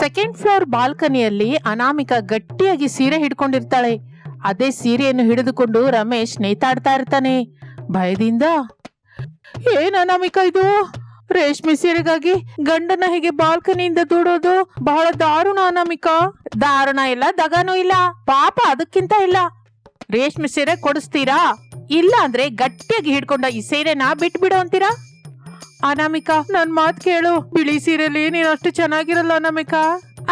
Second floor ಬಾಲ್ಕನಿಯಲ್ಲಿ ಅನಾಮಿಕ ಗಟ್ಟಿಯಾಗಿ ಸೀರೆ ಹಿಡ್ಕೊಂಡಿರ್ತಾಳೆ. ಅದೇ ಸೀರೆಯನ್ನು ಹಿಡಿದುಕೊಂಡು ರಮೇಶ್ ನೇತಾಡ್ತಾ ಇರ್ತಾನೆ. ಭಯದಿಂದ, ಏನ್ ಅನಾಮಿಕ ಇದು? ರೇಷ್ಮೆ ಸೀರೆಗಾಗಿ ಗಂಡನ ಹೇಗೆ ಬಾಲ್ಕನಿಯಿಂದ ದೂಡೋದು ಬಹಳ ದಾರುಣ ಅನಾಮಿಕ. ದಾರುಣ ಇಲ್ಲ, ದಗನೂ ಇಲ್ಲ, ಪಾಪ ಅದಕ್ಕಿಂತ ಇಲ್ಲ. ರೇಷ್ಮೆ ಸೀರೆ ಕೊಡಿಸ್ತೀರಾ? ಇಲ್ಲ ಅಂದ್ರೆ ಗಟ್ಟಿಯಾಗಿ ಹಿಡ್ಕೊಂಡ ಈ ಸೀರೆನ ಬಿಟ್ಬಿಡು ಅಂತೀರಾ? ಅನಾಮಿಕಾ, ನನ್ ಮಾತ್ ಕೇಳು. ಬಿಳಿ ಸೀರೆಲಿ ನೀನ್ ಅಷ್ಟು ಚೆನ್ನಾಗಿರಲ್ಲ ಅನಾಮಿಕಾ.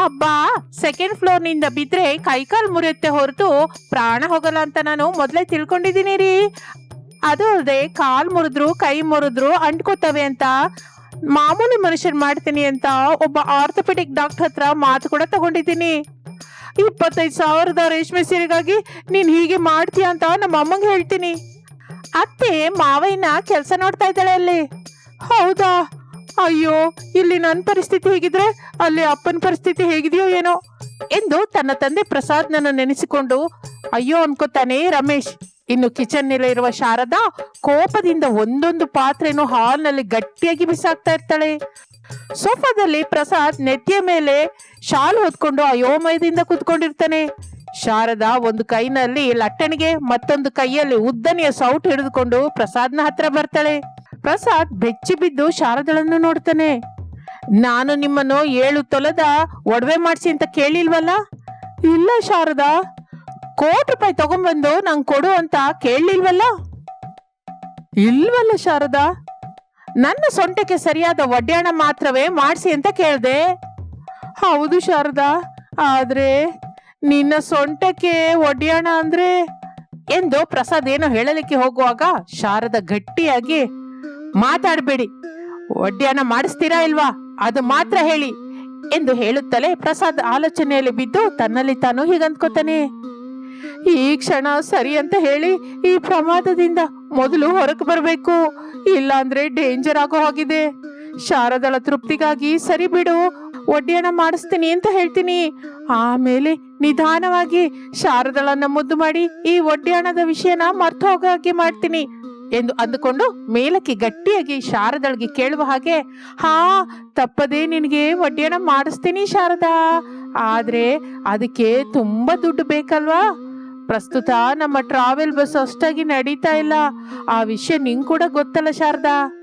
ಅಬ್ಬಾ ಸೆಕೆಂಡ್ ಫ್ಲೋರ್ನಿಂದ ಬಿದ್ರೆ ಕೈಕಾಲ್ ಮುರಿಯುತ್ತೆ ಹೊರತು ಪ್ರಾಣ ಹೋಗಲ್ಲ ಅಂತ ನಾನು ಮೊದಲೇ ತಿಳ್ಕೊಂಡಿದ್ದೀನಿ ರೀ. ಅದು ಅಲ್ಲದೆ ಕಾಲ್ ಮುರಿದ್ರು, ಕೈ ಮುರಿದ್ರು ಅಂಟ್ಕೋತವೆ ಅಂತ. ಮಾಮೂಲಿ ಮನುಷ್ಯನ್ ಮಾಡ್ತೀನಿ ಅಂತ ಒಬ್ಬ ಆರ್ಥೋಪೆಡಿಕ್ ಡಾಕ್ಟರ್ ಹತ್ರ ಮಾತು ಕೂಡ ತಗೊಂಡಿದ್ದೀನಿ. ಇಪ್ಪತ್ತೈದು ಸಾವಿರದ ರೇಷ್ಮೆ ಸೀರೆಗಾಗಿ ನೀನ್ ಹೀಗೆ ಮಾಡ್ತೀಯ ಅಂತ ನಮ್ಮ ಅಮ್ಮಂಗೆ ಹೇಳ್ತೀನಿ. ಅತ್ತೆ ಮಾವಯ್ಯನ ಕೆಲಸ ನೋಡ್ತಾ ಇದ್ದಾಳೆ ಅಲ್ಲಿ. ಹೌದಾ? ಅಯ್ಯೋ, ಇಲ್ಲಿ ನನ್ನ ಪರಿಸ್ಥಿತಿ ಹೇಗಿದ್ರೆ? ಅಲ್ಲಿ ಅಪ್ಪನ ಪರಿಸ್ಥಿತಿ ಹೇಗಿದೆಯೋ ಏನೋ? ಎಂದು ತನ್ನ ತಂದೆ ಪ್ರಸಾದ್ನನ್ನು ನೆನೆಸಿಕೊಂಡು, ಅಯ್ಯೋ ಅನ್ಕೋತಾನೆ, ರಮೇಶ್, ಇನ್ನು ಕಿಚನ್ನಲ್ಲಿ ಇರುವ ಶಾರದಾ ಕೋಪದಿಂದ ಒಂದೊಂದು ಪಾತ್ರೆನು ಹಾಲ್ನಲ್ಲಿ ಗಟ್ಟಿಯಾಗಿ ಬಿಸಾಕ್ತಾ ಇರ್ತಾಳೆ. ಸೋಫಾದಲ್ಲಿ ಪ್ರಸಾದ್ ನೆತ್ತಿಯ ಮೇಲೆ ಶಾಲು ಹೊತ್ಕೊಂಡು ಅಯೋಮಯದಿಂದ ಕೂತ್ಕೊಂಡಿರ್ತಾನೆ. ಶಾರದಾ ಒಂದು ಕೈನಲ್ಲಿ ಲಟ್ಟಣಿಗೆ ಮತ್ತೊಂದು ಕೈಯಲ್ಲಿ ಉದ್ದನೆಯ ಸೌಟ್ ಹಿಡಿದುಕೊಂಡು ಪ್ರಸಾದ್ನ ಹತ್ರ ಬರ್ತಾಳೆ. ಪ್ರಸಾದ್ ಬೆಚ್ಚಿ ಬಿದ್ದು ಶಾರದಳನ್ನು ನೋಡ್ತಾನೆ. ನಾನು ನಿಮ್ಮನ್ನು ಏಳು ತೊಲದ ಒಡವೆ ಮಾಡಿಸಿ ಅಂತ ಕೇಳಿಲ್ವಲ್ಲ? ಇಲ್ಲ ಶಾರದಾ. ಕೋಟಿ ರೂಪಾಯಿ ತಗೊಂಡ್ಬಂದು ನಂಗೆ ಕೊಡು ಅಂತ ಕೇಳಿಲ್ವಲ್ಲ? ಇಲ್ವಲ್ಲ ಶಾರದಾ. ನನ್ನ ಸೊಂಟಕ್ಕೆ ಸರಿಯಾದ ಒಡ್ಯಾಣ ಮಾತ್ರವೇ ಮಾಡಿಸಿ ಅಂತ ಕೇಳಿದೆ. ಹೌದು ಶಾರದಾ. ಆದರೆ ನಿನ್ನ ಸೊಂಟಕ್ಕೆ ಒಡ್ಯಾಣ ಅಂದ್ರೆ ಎಂದು ಪ್ರಸಾದ್ ಏನೋ ಹೇಳಲಿಕ್ಕೆ ಹೋಗುವಾಗ ಶಾರದ ಗಟ್ಟಿಯಾಗಿ ಮಾತಾಡಬೇಡಿ. ಒಡ್ಡಿಯನ್ನ ಮಾಡಿಸ್ತೀರಾ ಇಲ್ವಾ? ಅದು ಮಾತ್ರ ಹೇಳಿ. ಎಂದು ಹೇಳುತ್ತಲೇ ಪ್ರಸಾದ್ ಆಲೋಚನೆಯಲ್ಲಿ ಬಿದ್ದು ತನ್ನಲ್ಲಿ ತಾನು ಹೀಗಂದ್ಕೋತಾನೆ ಈ ಕ್ಷಣ ಸರಿ ಅಂತ ಹೇಳಿ ಈ ಪ್ರಮಾದದಿಂದ ಮೊದಲು ಹೊರಗೆ ಬರಬೇಕು. ಇಲ್ಲಾಂದ್ರೆ ಡೇಂಜರ್ ಆಗೋ ಹಾಗಿದೆ. ಶಾರದಳ ತೃಪ್ತಿಗಾಗಿ ಸರಿ ಬಿಡು ಒಡ್ಡಿಯಣ ಮಾಡಿಸ್ತೀನಿ ಅಂತ ಹೇಳ್ತೀನಿ. ಆಮೇಲೆ ನಿಧಾನವಾಗಿ ಶಾರದಳನ್ನ ಮುದ್ದು ಮಾಡಿ ಈ ಒಡ್ಡಿಯಣದ ವಿಷಯನ ಮರ್ತು ಹೋಗೋ ಮಾಡ್ತೀನಿ. ಎಂದು ಅಂದುಕೊಂಡು ಮೇಲಕ್ಕೆ ಗಟ್ಟಿಯಾಗಿ ಶಾರದಳಿಗೆ ಕೇಳುವ ಹಾಗೆ, ಹಾ, ತಪ್ಪದೆ ನಿನಗೆ ಒಡ್ಯಾಣ ಮಾಡಿಸ್ತೀನಿ ಶಾರದಾ. ಆದ್ರೆ ಅದಕ್ಕೆ ತುಂಬಾ ದುಡ್ಡು ಬೇಕಲ್ವಾ? ಪ್ರಸ್ತುತ ನಮ್ಮ ಟ್ರಾವೆಲ್ ಬಸ್ ಅಷ್ಟಾಗಿ ನಡೀತಾ ಇಲ್ಲ. ಆ ವಿಷಯ ನಿಂಗೆ ಕೂಡ ಗೊತ್ತಲ್ಲ ಶಾರದಾ.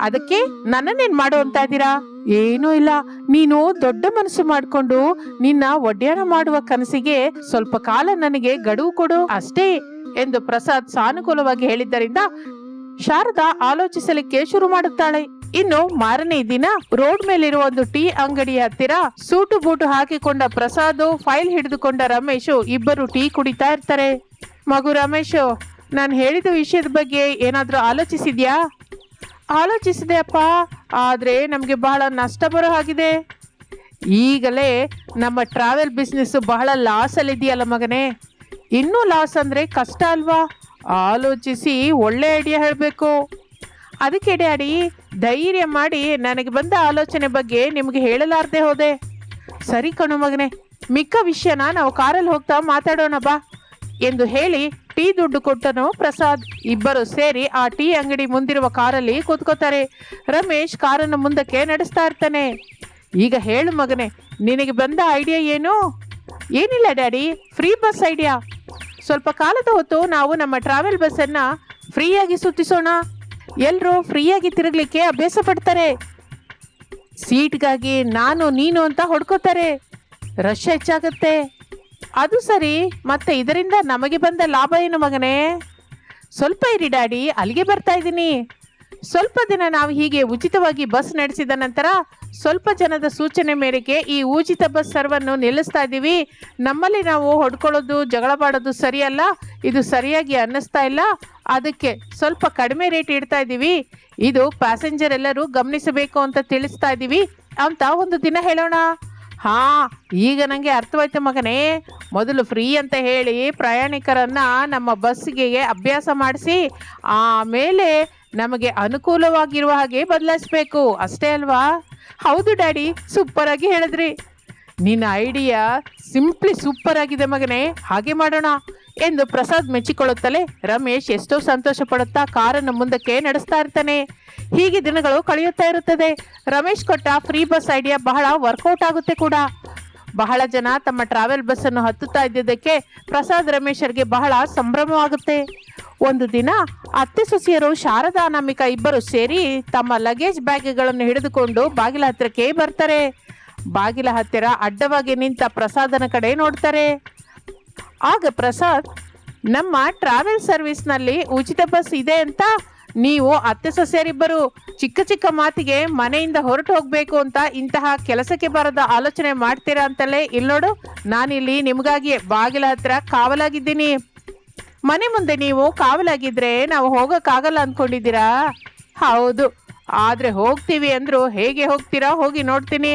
ಅದಕ್ಕೆ ನನ್ನನ್ನೇನು ಮಾಡು ಅಂತ ಇದ್ದೀರಾ? ಏನೂ ಇಲ್ಲ. ನೀನು ದೊಡ್ಡ ಮನಸ್ಸು ಮಾಡ್ಕೊಂಡು ನಿನ್ನ ಒಡ್ಯಾಣ ಮಾಡುವ ಕನಸಿಗೆ ಸ್ವಲ್ಪ ಕಾಲ ನನಗೆ ಗಡುವು ಕೊಡು. ಅಷ್ಟೇ. ಎಂದು ಪ್ರಸಾದ್ ಸಾನುಕೂಲವಾಗಿ ಹೇಳಿದ್ದರಿಂದ ಶಾರದಾ ಆಲೋಚಿಸಲಿಕ್ಕೆ ಶುರು ಮಾಡುತ್ತಾಳೆ. ಇನ್ನು ಮಾರನೇ ದಿನ ರೋಡ್ ಮೇಲಿರುವ ಒಂದು ಟೀ ಅಂಗಡಿಯ ಹತ್ತಿರ ಸೂಟು ಬೂಟು ಹಾಕಿಕೊಂಡ ಪ್ರಸಾದ್, ಫೈಲ್ ಹಿಡಿದುಕೊಂಡ ರಮೇಶ್ ಇಬ್ಬರು ಟೀ ಕುಡಿತಾ ಇರ್ತಾರೆ. ಮಗು ರಮೇಶ್, ನಾನು ಹೇಳಿದ ವಿಷಯದ ಬಗ್ಗೆ ಏನಾದರೂ ಆಲೋಚಿಸಿದ್ಯಾ? ಆಲೋಚಿಸಿದೆ ಅಪ್ಪ, ಆದ್ರೆ ನಮಗೆ ಬಹಳ ನಷ್ಟ ಬರೋ ಹಾಗಿದೆ. ಈಗಲೇ ನಮ್ಮ ಟ್ರಾವೆಲ್ ಬಿಸ್ನೆಸ್ ಬಹಳ ಲಾಸ್ ಅಲ್ಲಿ ಇದೆಯಲ್ಲ ಮಗನೇ. ಇನ್ನೂ ಲಾಸ್ ಅಂದ್ರೆ ಕಷ್ಟ ಅಲ್ವಾ? ಆಲೋಚಿಸಿ ಒಳ್ಳೆ ಐಡಿಯಾ ಹೇಳಬೇಕು. ಅದಕ್ಕೆ ಡ್ಯಾಡಿ, ಧೈರ್ಯ ಮಾಡಿ ನನಗೆ ಬಂದ ಆಲೋಚನೆ ಬಗ್ಗೆ ನಿಮಗೆ ಹೇಳಲಾರ್ದೆ ಹೋದೆ. ಸರಿ ಕಣು ಮಗನೆ, ಮಿಕ್ಕ ವಿಷಯನ ನಾವು ಕಾರಲ್ಲಿ ಹೋಗ್ತಾ ಮಾತಾಡೋಣ ಬಾ ಎಂದು ಹೇಳಿ ಟೀ ದುಡ್ಡು ಕೊಟ್ಟನು ಪ್ರಸಾದ್. ಇಬ್ಬರು ಸೇರಿ ಆ ಟೀ ಅಂಗಡಿ ಮುಂದಿರುವ ಕಾರಲ್ಲಿ ಕೂತ್ಕೋತಾರೆ. ರಮೇಶ್ ಕಾರನ್ನು ಮುಂದಕ್ಕೆ ನಡೆಸ್ತಾ ಇರ್ತಾನೆ. ಈಗ ಹೇಳು ಮಗನೆ, ನಿನಗೆ ಬಂದ ಐಡಿಯಾ ಏನು? ಏನಿಲ್ಲ ಡ್ಯಾಡಿ ಫ್ರೀ ಬಸ್ ಐಡಿಯಾ ಸ್ವಲ್ಪ ಕಾಲದ ಹೊತ್ತು ನಾವು ನಮ್ಮ ಟ್ರಾವೆಲ್ ಬಸ್ಸನ್ನ ಫ್ರೀಯಾಗಿ ಸುತ್ತಿಸೋಣ. ಎಲ್ಲರೂ ಫ್ರೀಯಾಗಿ ತಿರುಗಲಿಕ್ಕೆ ಅಭ್ಯಾಸ ಪಡ್ತಾರೆ. ಸೀಟ್ಗಾಗಿ ನಾನು ನೀನು ಅಂತ ಹೊಡ್ಕೋತಾರೆ. ರಶ್ ಹೆಚ್ಚಾಗುತ್ತೆ. ಅದು ಸರಿ, ಮತ್ತೆ ಇದರಿಂದ ನಮಗೆ ಬಂದ ಲಾಭ ಏನು ಮಗನೇ? ಸ್ವಲ್ಪ ಇರಿ ಡ್ಯಾಡಿ, ಅಲ್ಲಿಗೆ ಬರ್ತಾ ಇದ್ದೀನಿ. ಸ್ವಲ್ಪ ದಿನ ನಾವು ಹೀಗೆ ಉಚಿತವಾಗಿ ಬಸ್ ನಡೆಸಿದ ನಂತರ ಸ್ವಲ್ಪ ಜನದ ಸೂಚನೆ ಮೇರೆಗೆ ಈ ಉಚಿತ ಬಸ್ ಸರ್ವನ್ನು ನಿಲ್ಲಿಸ್ತಾ ಇದ್ದೀವಿ. ನಮ್ಮಲ್ಲಿ ನಾವು ಹೊಡ್ಕೊಳ್ಳೋದು ಜಗಳ ಮಾಡೋದು ಸರಿಯಲ್ಲ. ಇದು ಸರಿಯಾಗಿ ಅನ್ನಿಸ್ತಾ ಇಲ್ಲ. ಅದಕ್ಕೆ ಸ್ವಲ್ಪ ಕಡಿಮೆ ರೇಟ್ ಇಡ್ತಾ ಇದ್ದೀವಿ. ಇದು ಪ್ಯಾಸೆಂಜರ್ ಎಲ್ಲರೂ ಗಮನಿಸಬೇಕು ಅಂತ ತಿಳಿಸ್ತಾ ಇದ್ದೀವಿ. ಅಂತ ಒಂದು ದಿನ ಹೇಳೋಣ. ಹಾ, ಈಗ ನನಗೆ ಅರ್ಥವಾಯ್ತು ಮಗನೇ. ಮೊದಲು ಫ್ರೀ ಅಂತ ಹೇಳಿ ಪ್ರಯಾಣಿಕರನ್ನು ನಮ್ಮ ಬಸ್ಸಿಗೆ ಅಭ್ಯಾಸ ಮಾಡಿಸಿ, ಆಮೇಲೆ ನಮಗೆ ಅನುಕೂಲವಾಗಿರುವ ಹಾಗೆ ಬದಲಾಯಿಸ್ಬೇಕು. ಅಷ್ಟೇ ಅಲ್ವಾ? ಹೌದು ಡ್ಯಾಡಿ ಸೂಪರ್ ಆಗಿ ಹೇಳಿದ್ರಿ. ನಿನ್ನ ಐಡಿಯಾ ಸಿಂಪ್ಲಿ ಸೂಪರ್ ಆಗಿದೆ ಮಗನೇ. ಹಾಗೆ ಮಾಡೋಣ ಎಂದು ಪ್ರಸಾದ್ ಮೆಚ್ಚಿಕೊಳ್ಳುತ್ತಲೇ ರಮೇಶ್ ಎಷ್ಟೋ ಸಂತೋಷ ಪಡುತ್ತಾ ಕಾರನ್ನು ಮುಂದಕ್ಕೆ ನಡೆಸ್ತಾ ಇರ್ತಾನೆ. ಹೀಗೆ ದಿನಗಳು ಕಳೆಯುತ್ತಾ ಇರುತ್ತದೆ. ರಮೇಶ್ ಕೊಟ್ಟ ಫ್ರೀ ಬಸ್ ಐಡಿಯಾ ಬಹಳ ವರ್ಕೌಟ್ ಆಗುತ್ತೆ ಕೂಡ. ಬಹಳ ಜನ ತಮ್ಮ ಟ್ರಾವೆಲ್ ಬಸ್ ಅನ್ನು ಹತ್ತುತ್ತಾ ಇದ್ದಿದ್ದಕ್ಕೆ ಪ್ರಸಾದ್ ರಮೇಶರಿಗೆ ಬಹಳ ಸಂಭ್ರಮವಾಗುತ್ತೆ. ಒಂದು ದಿನ ಅತ್ತೆ ಸೊಸೆಯರು ಶಾರದಾ ಅನಾಮಿಕಾ ಇಬ್ಬರು ಸೇರಿ ತಮ್ಮ ಲಗೇಜ್ ಬ್ಯಾಗ್ಗಳನ್ನು ಹಿಡಿದುಕೊಂಡು ಬಾಗಿಲ ಹತ್ತಿರಕ್ಕೆ ಬರ್ತಾರೆ. ಬಾಗಿಲ ಹತ್ತಿರ ಅಡ್ಡವಾಗಿ ನಿಂತ ಪ್ರಸಾದನ ಕಡೆ ನೋಡ್ತಾರೆ. ಆಗ ಪ್ರಸಾದ್, ನಮ್ಮ ಟ್ರಾವೆಲ್ ಸರ್ವಿಸ್ನಲ್ಲಿ ಉಚಿತ ಬಸ್ ಇದೆ ಅಂತ ನೀವು ಅತ್ತೆ ಸೊಸೆಯರಿಬ್ಬರು ಚಿಕ್ಕ ಚಿಕ್ಕ ಮಾತಿಗೆ ಮನೆಯಿಂದ ಹೊರಟು ಹೋಗಬೇಕು ಅಂತ ಇಂತಹ ಕೆಲಸಕ್ಕೆ ಬರದ ಆಲೋಚನೆ ಮಾಡ್ತೀರಾ ಅಂತಲೇ ಇಲ್ಲೋಡು ನಾನಿಲ್ಲಿ ನಿಮಗಾಗಿ ಬಾಗಿಲ ಹತ್ರ ಕಾವಲಾಗಿದ್ದೀನಿ. ಮನೆ ಮುಂದೆ ನೀವು ಕಾವಲಾಗಿದ್ರೆ ನಾವು ಹೋಗೋಕ್ಕಾಗಲ್ಲ ಅನ್ಕೊಂಡಿದ್ದೀರಾ? ಹೌದು. ಆದ್ರೆ ಹೋಗ್ತೀವಿ ಅಂದ್ರು ಹೇಗೆ ಹೋಗ್ತೀರಾ? ಹೋಗಿ ನೋಡ್ತೀನಿ.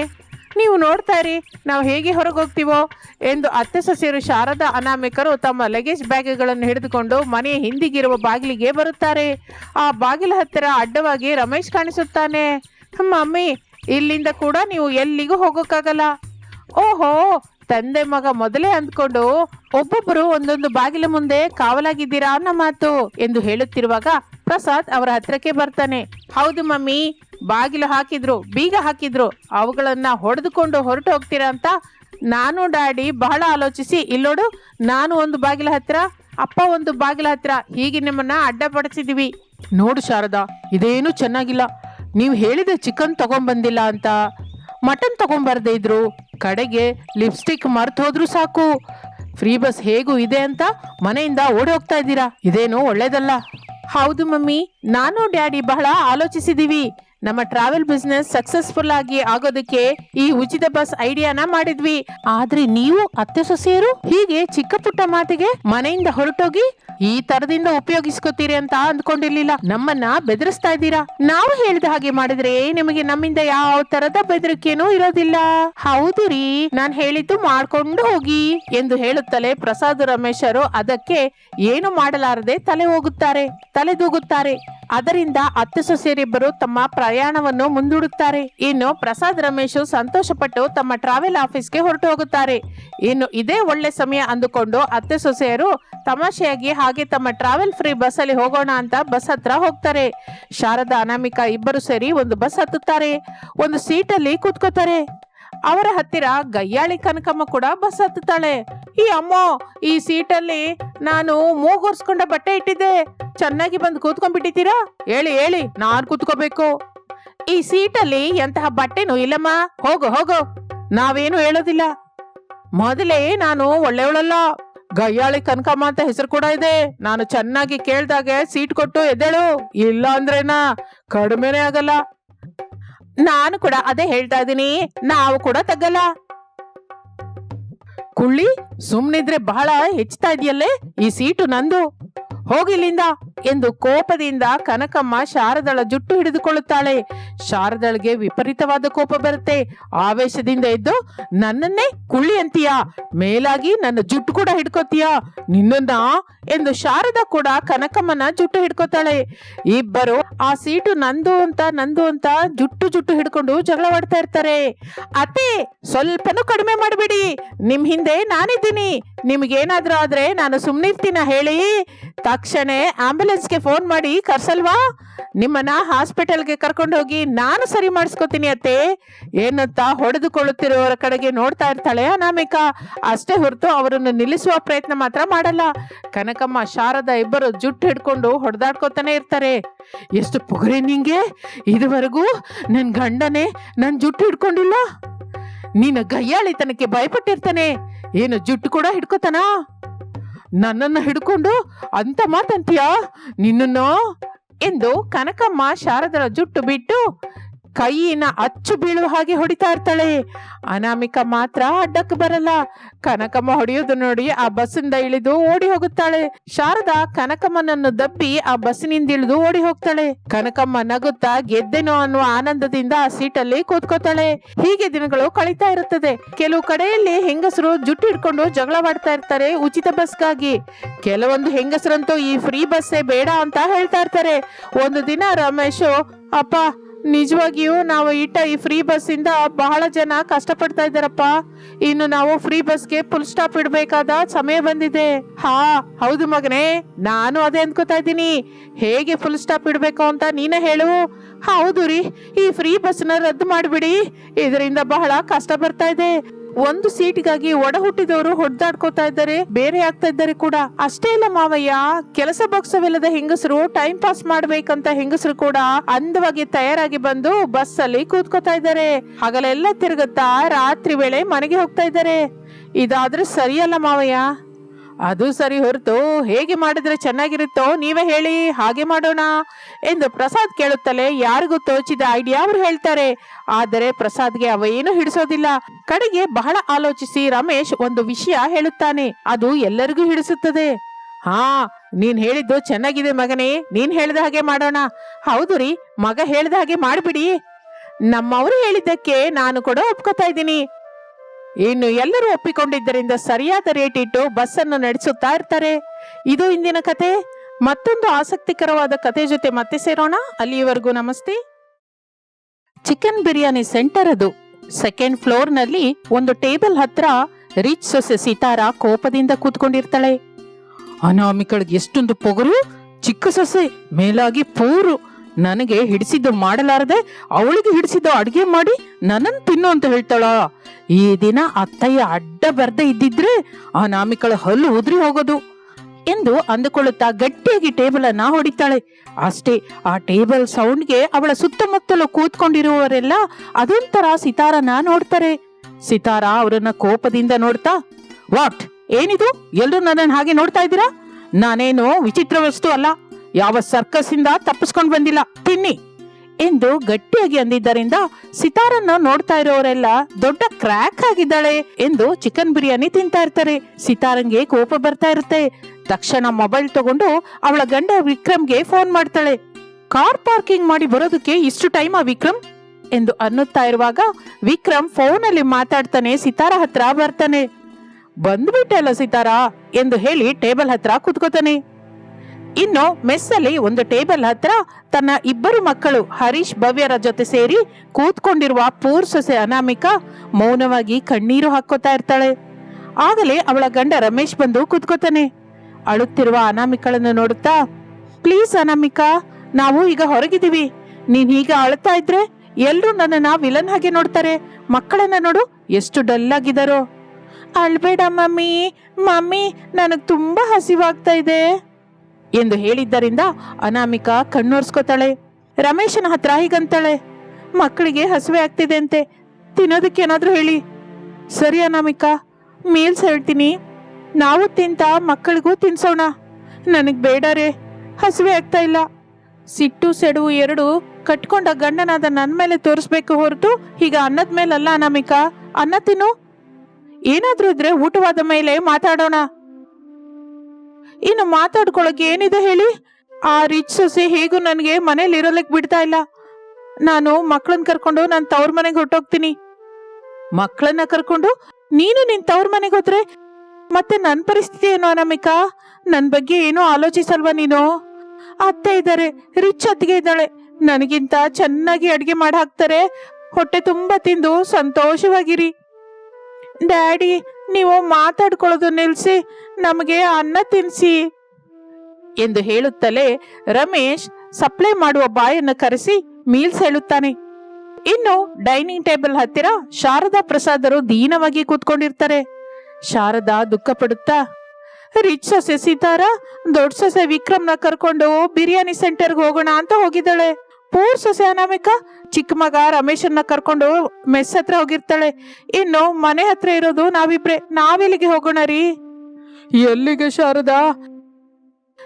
ನೀವು ನೋಡ್ತಾ ಇರಿ, ನಾವು ಹೇಗೆ ಹೊರಗೆ ಹೋಗ್ತೀವೋ? ಎಂದು ಅತ್ತೆ ಸೊಸೆಯರು ಶಾರದಾ ಅನಾಮಿಕರು ತಮ್ಮ ಲಗೇಜ್ ಬ್ಯಾಗ್ಗಳನ್ನು ಹಿಡಿದುಕೊಂಡು ಮನೆಯ ಹಿಂದಿಗಿರುವ ಬಾಗಿಲಿಗೆ ಬರುತ್ತಾರೆ. ಆ ಬಾಗಿಲ ಹತ್ತಿರ ಅಡ್ಡವಾಗಿ ರಮೇಶ್ ಕಾಣಿಸುತ್ತಾನೆ. ಮಮ್ಮಿ, ಇಲ್ಲಿಂದ ಕೂಡ ನೀವು ಎಲ್ಲಿಗೂ ಹೋಗೋಕ್ಕಾಗಲ್ಲ. ಓಹೋ ತಂದೆ ಮಗ ಮೊದಲೇ ಅಂದ್ಕೊಂಡು ಒಬ್ಬೊಬ್ಬರು ಒಂದೊಂದು ಬಾಗಿಲ ಮುಂದೆ ಕಾವಲಾಗಿದ್ದೀರಾ ಅನ್ನೋ ಮಾತು ಎಂದು ಹೇಳುತ್ತಿರುವಾಗ ಪ್ರಸಾದ್ ಅವರ ಹತ್ರಕ್ಕೆ ಬರ್ತಾನೆ. ಹೌದು ಮಮ್ಮಿ, ಬಾಗಿಲು ಹಾಕಿದ್ರು, ಬೀಗ ಹಾಕಿದ್ರು, ಅವುಗಳನ್ನ ಹೊಡೆದುಕೊಂಡು ಹೊರಟು ಹೋಗ್ತೀರಾ ಅಂತ ನಾನು ಡ್ಯಾಡಿ ಬಹಳ ಆಲೋಚಿಸಿ, ಇಲ್ಲೋಡು, ನಾನು ಒಂದು ಬಾಗಿಲ ಹತ್ರ, ಅಪ್ಪ ಒಂದು ಬಾಗಿಲ ಹತ್ರ, ಹೀಗೆ ನಿಮ್ಮನ್ನ ಅಡ್ಡಪಡಿಸಿದೀವಿ. ನೋಡು ಶಾರದಾ, ಇದೇನು ಚೆನ್ನಾಗಿಲ್ಲ. ನೀವು ಹೇಳಿದ ಚಿಕನ್ ತಗೊಂಡ್ಬಂದಿಲ್ಲ ಅಂತ ಮಟನ್ ತಗೊಂಬರ್ದೇ ಇದ್ರು. ಕಡೆಗೆ ಲಿಪ್ಸ್ಟಿಕ್ ಮರ್ತು ಹೋದ್ರು ಸಾಕು. ಫ್ರೀ ಬಸ್ ಹೇಗೂ ಇದೆ ಅಂತ ಮನೆಯಿಂದ ಓಡಿ ಹೋಗ್ತಾ ಇದ್ದೀರಾ? ಇದೇನು ಒಳ್ಳೇದಲ್ಲ. ಹೌದು ಮಮ್ಮಿ, ನಾನು ಡ್ಯಾಡಿ ಬಹಳ ಆಲೋಚಿಸಿದೀವಿ. ನಮ್ಮ ಟ್ರಾವೆಲ್ ಬಿಸ್ನೆಸ್ ಸಕ್ಸಸ್ಫುಲ್ ಆಗಿ ಆಗೋದಕ್ಕೆ ಈ ಉಚಿತ ಬಸ್ ಐಡಿಯಾನ ಮಾಡಿದ್ವಿ. ಆದ್ರೆ ನೀವು ಅತ್ತೆ ಸೊಸೆಯರು ಹೀಗೆ ಚಿಕ್ಕ ಪುಟ್ಟ ಮಾತಿಗೆ ಮನೆಯಿಂದ ಹೊರಟೋಗಿ ಈ ತರದಿಂದ ಉಪಯೋಗಿಸ್ಕೋತೀರಿ ಅಂತ ಅಂದ್ಕೊಂಡಿರ್ಲಿಲ್ಲ. ನಮ್ಮನ್ನ ಬೆದರಿಸ್ತಾ ಇದ್ದೀರಾ? ನಾವು ಹೇಳಿದ ಹಾಗೆ ಮಾಡಿದ್ರೆ ನಿಮಗೆ ನಮ್ಮಿಂದ ಯಾವ ತರದ ಬೆದರಿಕೆನೂ ಇರೋದಿಲ್ಲ. ಹೌದು ರೀ, ನಾನ್ ಹೇಳಿದ್ದು ಮಾಡ್ಕೊಂಡು ಹೋಗಿ ಎಂದು ಹೇಳುತ್ತಲೇ ಪ್ರಸಾದ್ ರಮೇಶರು ಅದಕ್ಕೆ ಏನು ಮಾಡಲಾರದೆ ತಲೆ ಹೋಗುತ್ತಾರೆ, ತಲೆದೂಗುತ್ತಾರೆ. ಅದರಿಂದ ಅತ್ತೆ ಸೊಸೆಯರಿಬ್ಬರು ತಮ್ಮ ಪ್ರಯಾಣವನ್ನು ಮುಂದೂಡುತ್ತಾರೆ. ಇನ್ನು ಪ್ರಸಾದ್ ರಮೇಶ್ ಸಂತೋಷಪಟ್ಟು ತಮ್ಮ ಟ್ರಾವೆಲ್ ಆಫೀಸ್ಗೆ ಹೊರಟು ಹೋಗುತ್ತಾರೆ. ಇನ್ನು ಇದೇ ಒಳ್ಳೆ ಸಮಯ ಅಂದುಕೊಂಡು ಅತ್ತೆ ಸೊಸೆಯರು ತಮಾಷೆಯಾಗಿ ಹಾಗೆ ತಮ್ಮ ಟ್ರಾವೆಲ್ ಫ್ರೀ ಬಸ್ ಅಲ್ಲಿ ಹೋಗೋಣ ಅಂತ ಬಸ್ ಹತ್ರ ಹೋಗ್ತಾರೆ. ಶಾರದಾ, ಅನಾಮಿಕಾ ಇಬ್ಬರು ಸೇರಿ ಒಂದು ಬಸ್ ಹತ್ತುತ್ತಾರೆ. ಒಂದು ಸೀಟಲ್ಲಿ ಕೂತ್ಕೋತಾರೆ. ಅವರ ಹತ್ತಿರ ಗಯ್ಯಾಳಿ ಕನಕಮ್ಮ ಕೂಡ ಬಸ್ ಹತ್ತುತ್ತಾಳೆ. ಈ ಅಮ್ಮೋ, ಈ ಸೀಟಲ್ಲಿ ನಾನು ಮೂಗುರ್ಸ್ಕೊಂಡ ಬಟ್ಟೆ ಇಟ್ಟಿದ್ದೆ. ಚೆನ್ನಾಗಿ ಬಂದು ಕೂತ್ಕೊಂಡ್ಬಿಟ್ಟಿದ್ದೀರಾ? ಹೇಳಿ ಹೇಳಿ, ನಾನು ಕೂತ್ಕೋಬೇಕು. ಈ ಸೀಟಲ್ಲಿ ಎಂತಹ ಬಟ್ಟೆನೂ ಇಲ್ಲಮ್ಮ. ಹೋಗು ಹೋಗು. ನಾವೇನು ಹೇಳೋದಿಲ್ಲ. ಮೊದಲೇ ನಾನು ಒಳ್ಳೆಯವಳಲ್ಲ. ಗಯ್ಯಾಳಿ ಕನಕಮ್ಮ ಅಂತ ಹೆಸರು ಕೂಡ ಇದೆ. ನಾನು ಚೆನ್ನಾಗಿ ಕೇಳ್ದಾಗೆ ಸೀಟ್ ಕೊಟ್ಟು ಎದ್ದೇಳು. ಇಲ್ಲ ಅಂದ್ರೇನಾ ಕಡಿಮೆನೇ ಆಗಲ್ಲ. ನಾನು ಕೂಡ ಅದೇ ಹೇಳ್ತಾ ಇದ್ದೀನಿ. ನಾವು ಕೂಡ ತಗ್ಗಲ್ಲ ಕುಳ್ಳಿ, ಸುಮ್ನಿದ್ರೆ ಬಹಳ ಹೆಚ್ಚುತ್ತಾ ಇದೆಯಲ್ಲೇ ಈ ಸೀಟು ನಂದು? ಹೋಗಿಲ್ಲಿಂದ ಎಂದು ಕೋಪದಿಂದ ಕನಕಮ್ಮ ಶಾರದಳ ಜುಟ್ಟು ಹಿಡಿದುಕೊಳ್ಳುತ್ತಾಳೆ. ಶಾರದಳಿಗೆ ವಿಪರೀತವಾದ ಕೋಪ ಬರುತ್ತೆ. ಆವೇಶದಿಂದ ಎದ್ದು, ನನ್ನನ್ನೇ ಕುಳ್ಳಿ ಅಂತೀಯ? ಮೇಲಾಗಿ ನನ್ನ ಜುಟ್ಟು ಕೂಡ ಹಿಡ್ಕೋತೀಯ? ನಿನ್ನನ್ನ ಎಂದು ಶಾರದಾ ಕೂಡ ಕನಕಮ್ಮನ ಜುಟ್ಟು ಹಿಡ್ಕೋತಾಳೆ. ಇಬ್ಬರು, ಆ ಸೀಟು ನಂದು ಅಂತ ನಂದು ಅಂತ ಜುಟ್ಟು ಜುಟ್ಟು ಹಿಡ್ಕೊಂಡು ಜಗಳವಾಡ್ತಾ ಇರ್ತಾರೆ. ಅತ್ತೆ, ಸ್ವಲ್ಪನೂ ಕಡಿಮೆ ಮಾಡಬೇಡಿ. ನಿಮ್ ಹಿಂದೆ ನಾನಿದ್ದೀನಿ. ನಿಮ್ಗೇನಾದ್ರೂ ಆದ್ರೆ ನಾನು ಸುಮ್ನಿರ್ತೀನ ಹೇಳಿ? ತಕ್ಷಣ ಆಂಬ್ಯುಲೆನ್ಸ್ಗೆ ಫೋನ್ ಮಾಡಿ, ಕರ್ಸಲ್ವಾ? ನಿಮ್ಮನ್ನ ಹಾಸ್ಪಿಟಲ್ಗೆ ಕರ್ಕೊಂಡು ಹೋಗಿ ನಾನು ಸರಿ ಮಾಡಿಸ್ಕೋತೀನಿ ಅತ್ತೆ. ಏನಂತ ಹೊಡೆದುಕೊಳ್ಳುತ್ತಿರುವವರ ಕಡೆಗೆ ನೋಡ್ತಾ ಇರ್ತಾಳೆ ಅನಾಮಿಕ. ಅಷ್ಟೇ ಹೊರತು ಅವರನ್ನು ನಿಲ್ಲಿಸುವ ಪ್ರಯತ್ನ ಮಾತ್ರ ಮಾಡಲ್ಲ. ಕನಕಮ್ಮ, ಶಾರದಾ ಇಬ್ಬರು ಜುಟ್ಟು ಹಿಡ್ಕೊಂಡು ಹೊಡೆದಾಡ್ಕೋತಾನೆ ಇರ್ತಾರೆ. ಎಷ್ಟು ಪುಗರಿ ನಿಂಗೆ? ಇದುವರೆಗೂ ನನ್ ಗಂಡನೇ ನನ್ ಜುಟ್ಟು ಹಿಡ್ಕೊಂಡಿಲ್ಲ? ನೀನು ಗಯ್ಯಾಳಿತನಕ್ಕೆ ಭಯಪಟ್ಟಿರ್ತಾನೆ. ಏನು ಜುಟ್ಟು ಕೂಡ ಹಿಡ್ಕೋತಾನ? ನನ್ನನ್ನು ಹಿಡ್ಕೊಂಡು ಅಂತ ಮಾತಂತೀಯ? ನಿನ್ನನ್ನು ಎಂದು ಕನಕಮ್ಮ ಶಾರದರ ಜುಟ್ಟು ಬಿಟ್ಟು ಕೈಯಿನ ಅಚ್ಚು ಬೀಳುವ ಹಾಗೆ ಹೊಡಿತಾ ಇರ್ತಾಳೆ. ಅನಾಮಿಕ ಮಾತ್ರ ಅಡ್ಡಕ್ಕೆ ಬರಲ್ಲ. ಕನಕಮ್ಮ ಹೊಡೆಯೋದು ನೋಡಿ ಆ ಬಸ್ಸಿಂದ ಇಳಿದು ಓಡಿ ಹೋಗುತ್ತಾಳೆ. ಶಾರದಾ ಕನಕಮ್ಮನನ್ನು ದಪ್ಪಿ ಆ ಬಸ್ಸಿನಿಂದ ಇಳಿದು ಓಡಿ ಹೋಗ್ತಾಳೆ. ಕನಕಮ್ಮ ನಗುತ್ತಾ ಗೆದ್ದೆನೋ ಅನ್ನುವ ಆನಂದದಿಂದ ಆ ಸೀಟಲ್ಲಿ ಕೂತ್ಕೋತಾಳೆ. ಹೀಗೆ ದಿನಗಳು ಕಳೀತಾ ಇರುತ್ತದೆ. ಕೆಲವು ಕಡೆಯಲ್ಲಿ ಹೆಂಗಸರು ಜುಟ್ಟು ಹಿಡ್ಕೊಂಡು ಜಗಳವಾಡ್ತಾ ಇರ್ತಾರೆ ಉಚಿತ ಬಸ್ಗಾಗಿ. ಕೆಲವೊಂದು ಹೆಂಗಸರಂತೂ ಈ ಫ್ರೀ ಬಸ್ಸೇ ಬೇಡ ಅಂತ ಹೇಳ್ತಾ ಇರ್ತಾರೆ. ಒಂದು ದಿನ ರಮೇಶ್, ಅಪ್ಪ ನಿಜವಾಗಿಯೂ ನಾವು ಇಟ್ಟ ಈ ಫ್ರೀ ಬಸ್ ಇಂದ ಬಹಳ ಜನ ಕಷ್ಟಪಡ್ತಾ ಇದ್ದಾರಪ್ಪ. ಇನ್ನು ನಾವು ಫ್ರೀ ಬಸ್ಗೆ ಫುಲ್ ಸ್ಟಾಪ್ ಇಡಬೇಕಾದ ಸಮಯ ಬಂದಿದೆ. ಹಾ, ಹೌದು ಮಗನೇ. ನಾನು ಅದೇ ಅಂದ್ಕೋತಾ ಇದ್ದೀನಿ. ಹೇಗೆ ಫುಲ್ ಸ್ಟಾಪ್ ಇಡಬೇಕು ಅಂತ ನೀನೇ ಹೇಳು. ಹೌದು ರೀ, ಈ ಫ್ರೀ ಬಸ್ನ ರದ್ದು ಮಾಡಿಬಿಡಿ. ಇದರಿಂದ ಬಹಳ ಕಷ್ಟ ಬರ್ತಾ ಇದೆ. ಒಂದು ಸೀಟಿಗಾಗಿ ಒಡ ಹುಟ್ಟಿದವರು ಹೊಡೆದಾಡ್ಕೋತಾ ಇದ್ದಾರೆ, ಬೇರೆ ಆಗ್ತಾ ಇದ್ದಾರೆ ಕೂಡ. ಅಷ್ಟೇ ಇಲ್ಲ ಮಾವಯ್ಯ, ಕೆಲಸ ಬಾಕ್ಸವಿಲ್ಲದ ಹೆಂಗಸರು ಟೈಮ್ ಪಾಸ್ ಮಾಡ್ಬೇಕಂತ ಹೆಂಗಸರು ಕೂಡ ಅಂದವಾಗಿ ತಯಾರಾಗಿ ಬಂದು ಬಸ್ ಅಲ್ಲಿ ಕೂತ್ಕೋತಾ ಇದ್ದಾರೆ. ಹಗಲೆಲ್ಲ ತಿರುಗುತ್ತಾ ರಾತ್ರಿ ವೇಳೆ ಮನೆಗೆ ಹೋಗ್ತಾ ಇದ್ದಾರೆ. ಇದಾದ್ರೆ ಸರಿಯಲ್ಲ ಮಾವಯ್ಯ. ಅದು ಸರಿ ಹೊರತು ಹೇಗೆ ಮಾಡಿದ್ರೆ ಚೆನ್ನಾಗಿರುತ್ತೋ ನೀವೇ ಹೇಳಿ, ಹಾಗೆ ಮಾಡೋಣ ಎಂದು ಪ್ರಸಾದ್ ಕೇಳುತ್ತಲೇ ಯಾರಿಗೂ ತೋಚಿದ ಐಡಿಯಾ ಅವರು ಹೇಳ್ತಾರೆ. ಆದರೆ ಪ್ರಸಾದ್ಗೆ ಅವ ಏನು ಹಿಡಿಸೋದಿಲ್ಲ. ಕಡೆಗೆ ಬಹಳ ಆಲೋಚಿಸಿ ರಮೇಶ್ ಒಂದು ವಿಷಯ ಹೇಳುತ್ತಾನೆ. ಅದು ಎಲ್ಲರಿಗೂ ಹಿಡಿಸುತ್ತದೆ. ಹಾ, ನೀನ್ ಹೇಳಿದ್ದು ಚೆನ್ನಾಗಿದೆ ಮಗನೇ, ನೀನ್ ಹೇಳಿದ ಹಾಗೆ ಮಾಡೋಣ. ಹೌದು ರೀ, ಮಗ ಹೇಳಿದ ಹಾಗೆ ಮಾಡ್ಬಿಡಿ. ನಮ್ಮವರು ಹೇಳಿದ್ದಕ್ಕೆ ನಾನು ಕೂಡ ಒಪ್ಕೋತಾ ಇದ್ದೀನಿ. ಇನ್ನು ಎಲ್ಲರೂ ಒಪ್ಪಿಕೊಂಡಿದ್ದರಿಂದ ಸರಿಯಾದ ರೇಟ್ ಇಟ್ಟು ಬಸ್ ಅನ್ನು ನಡೆಸುತ್ತಾ ಇರ್ತಾರೆ. ಇದು ಇಂದಿನ ಕತೆ. ಮತ್ತೊಂದು ಆಸಕ್ತಿಕರವಾದ ಕತೆ ಜೊತೆ ಮತ್ತೆ ಸೇರೋಣ. ಅಲ್ಲಿಯವರೆಗೂ ನಮಸ್ತೆ. ಚಿಕನ್ ಬಿರಿಯಾನಿ ಸೆಂಟರ್ ಅದು ಸೆಕೆಂಡ್ ಫ್ಲೋರ್ನಲ್ಲಿ ಒಂದು ಟೇಬಲ್ ಹತ್ರ ರಿಚ್ ಸೊಸೆ ಸಿತಾರ ಕೋಪದಿಂದ ಕೂತ್ಕೊಂಡಿರ್ತಾಳೆ. ಅನಾಮಿಕಳಿಗೆ ಎಷ್ಟೊಂದು ಪೊಗರು, ಚಿಕ್ಕ ಸೊಸೆ ಮೇಲಾಗಿ ಪೂರು. ನನಗೆ ಹಿಡಿಸಿದ್ದು ಮಾಡಲಾರದೆ ಅವಳಿಗೆ ಹಿಡಿಸಿದ್ದು ಅಡಿಗೆ ಮಾಡಿ ನನ್ನನ್ನು ತಿನ್ನು ಅಂತ ಹೇಳ್ತಾಳ? ಈ ದಿನ ಅತ್ತಯ್ಯ ಅಡ್ಡ ಬರ್ದೆ ಇದ್ದಿದ್ರೆ ಆ ನಾಮಿಕಳ ಹಲ್ಲು ಉದ್ರಿ ಹೋಗೋದು ಎಂದು ಅಂದುಕೊಳ್ಳುತ್ತಾ ಗಟ್ಟಿಯಾಗಿ ಟೇಬಲ್ ಅನ್ನ ಹೊಡಿತಾಳೆ. ಅಷ್ಟೇ ಆ ಟೇಬಲ್ ಸೌಂಡ್ಗೆ ಅವಳ ಸುತ್ತಮುತ್ತಲು ಕೂತ್ಕೊಂಡಿರುವವರೆಲ್ಲ ಅದೊಂಥರ ಸಿತಾರನ ನೋಡ್ತಾರೆ. ಸಿತಾರ ಅವರನ್ನ ಕೋಪದಿಂದ ನೋಡ್ತಾ, ವಾಟ್? ಏನಿದು? ಎಲ್ಲರೂ ನನ್ನನ್ನು ಹಾಗೆ ನೋಡ್ತಾ ಇದ್ದೀರಾ? ನಾನೇನು ವಿಚಿತ್ರ ವಸ್ತು ಅಲ್ಲ. ಯಾವ ಸರ್ಕಸ್ ಇಂದ ತಪ್ಪಿಸ್ಕೊಂಡ್ ಬಂದಿಲ್ಲ. ತಿನ್ನಿ ಎಂದು ಗಟ್ಟಿಯಾಗಿ ಅಂದಿದ್ದರಿಂದ ಸಿತಾರನ್ನ ನೋಡ್ತಾ ಇರೋರೆಲ್ಲ ದೊಡ್ಡ ಕ್ರ್ಯಾಕ್ ಆಗಿದ್ದಾಳೆ ಎಂದು ಚಿಕನ್ ಬಿರಿಯಾನಿ ತಿಂತಾ ಇರ್ತಾರೆ. ಸಿತಾರಂಗೆ ಕೋಪ ಬರ್ತಾ ಇರುತ್ತೆ. ತಕ್ಷಣ ಮೊಬೈಲ್ ತಗೊಂಡು ಅವಳ ಗಂಡ ವಿಕ್ರಮ್ಗೆ ಫೋನ್ ಮಾಡ್ತಾಳೆ. ಕಾರ್ ಪಾರ್ಕಿಂಗ್ ಮಾಡಿ ಬರೋದಕ್ಕೆ ಇಷ್ಟು ಟೈಮ್ ಆ ವಿಕ್ರಮ್? ಎಂದು ಅನ್ನುತ್ತಾ ಇರುವಾಗ ವಿಕ್ರಮ್ ಫೋನಲ್ಲಿ ಮಾತಾಡ್ತಾನೆ ಸಿತಾರ ಹತ್ರ ಬರ್ತಾನೆ. ಬಂದ್ಬಿಟ್ಟಲ್ಲ ಸಿತಾರ? ಎಂದು ಹೇಳಿ ಟೇಬಲ್ ಹತ್ರ ಕುತ್ಕೋತಾನೆ. ಇನ್ನು ಮೆಸ್ಸಲ್ಲಿ ಒಂದು ಟೇಬಲ್ ಹತ್ರ ತನ್ನ ಇಬ್ಬರು ಮಕ್ಕಳು ಹರೀಶ್ ಭವ್ಯರ ಜೊತೆ ಸೇರಿ ಕೂತ್ಕೊಂಡಿರುವ ಪೂರ್ ಸೊಸೆ ಅನಾಮಿಕಾ ಮೌನವಾಗಿ ಕಣ್ಣೀರು ಹಾಕೋತಾ ಇರ್ತಾಳೆ. ಆಗಲೇ ಅವಳ ಗಂಡ ರಮೇಶ್ ಬಂದು ಕೂತ್ಕೋತಾನೆ. ಅಳುತ್ತಿರುವ ಅನಾಮಿಕಳನ್ನು ನೋಡುತ್ತಾ, ಪ್ಲೀಸ್ ಅನಾಮಿಕಾ, ನಾವು ಈಗ ಹೊರಗಿದೀವಿ ನೀನ್ ಹೀಗೆ ಅಳ್ತಾ ಇದ್ರೆ ಎಲ್ಲರೂ ನನ್ನನ್ನ ವಿಲನ್ ಹಾಗೆ ನೋಡ್ತಾರೆ. ಮಕ್ಕಳನ್ನ ನೋಡು ಎಷ್ಟು ಡಲ್ ಆಗಿದಾರೋ. ಅಳ್ಬೇಡ ಮಮ್ಮಿ ಮಮ್ಮಿ, ನನಗ್ ತುಂಬಾ ಹಸಿವಾಗ್ತಾ ಇದೆ. ಎಂದು ಹೇಳಿದ್ದರಿಂದ ಅನಾಮಿಕಾ ಕಣ್ಣೋರ್ಸ್ಕೊತಾಳೆ. ರಮೇಶನ ಹತ್ರ ಹೀಗಂತಾಳೆ, ಮಕ್ಕಳಿಗೆ ಹಸುವೆ ಆಗ್ತಿದೆ ಅಂತೆ, ತಿನ್ನೋದಕ್ಕೆ ಏನಾದ್ರೂ ಹೇಳಿ. ಸರಿ ಅನಾಮಿಕ ಮೀಲ್ಸ್ ಹೇಳ್ತೀನಿ. ನಾವು ತಿಂತ ಮಕ್ಕಳಿಗೂ ತಿನ್ಸೋಣ. ನನಗ್ ಬೇಡ ರೇ, ಹಸುವೆ ಆಗ್ತಾ ಇಲ್ಲ. ಸಿಟ್ಟು, ಸೆಡುವು ಎರಡು ಕಟ್ಕೊಂಡ ಗಂಡನಾದ ನನ್ನ ಮೇಲೆ ತೋರಿಸ್ಬೇಕು ಹೊರತು ಈಗ ಅನ್ನದ ಮೇಲಲ್ಲ ಅನಾಮಿಕ. ಅನ್ನ ತಿನ್ನು. ಏನಾದ್ರೂ ಇದ್ರೆ ಊಟವಾದ ಮೇಲೆ ಮಾತಾಡೋಣ. ಇನ್ನು ಮಾತಾಡ್ಕೊಳಕ್ಕೆ ಏನಿದೆ ಹೇಳಿ? ಆ ರಿಚ್ ಸೊಸೆ ಹೇಗೂ ನನಗೆ ಮನೇಲಿ ಇರೋಲಕ್ಕೆ ಬಿಡ್ತಾ ಇಲ್ಲ. ನಾನು ಮಕ್ಕಳನ್ನ ಕರ್ಕೊಂಡು ನಾನು ತವ್ರ ಮನೆಗೆ ಹೊರಟೋಗ್ತೀನಿ. ಮಕ್ಕಳನ್ನ ಕರ್ಕೊಂಡು ನೀನು ನಿನ್ ತವ್ರ ಮನೆಗೆ ಹೋದ್ರೆ ಮತ್ತೆ ನನ್ನ ಪರಿಸ್ಥಿತಿ ಏನು ಅನಾಮಿಕಾ? ನನ್ನ ಬಗ್ಗೆ ಏನೂ ಆಲೋಚಿಸಲ್ವಾ ನೀನು? ಅತ್ತೆ ಇದ್ದಾರೆ ರಿಚ್ ಅತ್ತಿಗೆ ಇದ್ದಾಳೆ. ನನಗಿಂತ ಚೆನ್ನಾಗಿ ಅಡುಗೆ ಮಾಡಿ ಹಾಕ್ತಾರೆ. ಹೊಟ್ಟೆ ತುಂಬಾ ತಿಂದು ಸಂತೋಷವಾಗಿರಿ. ಡ್ಯಾಡಿ ನೀವು ಮಾತಾಡ್ಕೊಳ್ಳೋದು ನಿಲ್ಲಿಸಿ ನಮಗೆ ಅನ್ನ ತಿನ್ಸಿ. ಎಂದು ಹೇಳುತ್ತಲೇ ರಮೇಶ್ ಸಪ್ಲೈ ಮಾಡುವ ಬಾಯನ್ನು ಕರೆಸಿ ಮೀಲ್ಸ್ ಹೇಳುತ್ತಾನೆ. ಇನ್ನು ಡೈನಿಂಗ್ ಟೇಬಲ್ ಹತ್ತಿರ ಶಾರದಾ ಪ್ರಸಾದರು ದೀನವಾಗಿ ಕೂತ್ಕೊಂಡಿರ್ತಾರೆ. ಶಾರದಾ ದುಃಖ ಪಡುತ್ತಾ, ರಿಚ್ ಸೊಸೆ ಸೀತಾರ, ದೊಡ್ಡ ಸೊಸೆ ವಿಕ್ರಮ್ನ ಕರ್ಕೊಂಡು ಬಿರಿಯಾನಿ ಸೆಂಟರ್ಗೆ ಹೋಗೋಣ ಅಂತ ಹೋಗಿದ್ದಾಳೆ. ಪೂರ್ ಸೊಸೆ ಅನಾಮಿಕ. ಚಿಕ್ಕ ಮಗ ರಮೇಶನ್ನ ಕರ್ಕೊಂಡು ಮೆಸ್ ಹತ್ರ ಹೋಗಿರ್ತಾಳೆ. ಇನ್ನು ಮನೆ ಹತ್ರ ಇರೋದು ನಾವಿಬ್ರೆ. ನಾವೆಲ್ಲಿಗೆ ಹೋಗೋಣ ರೀ? ಎಲ್ಲಿಗೆ ಶಾರದಾ?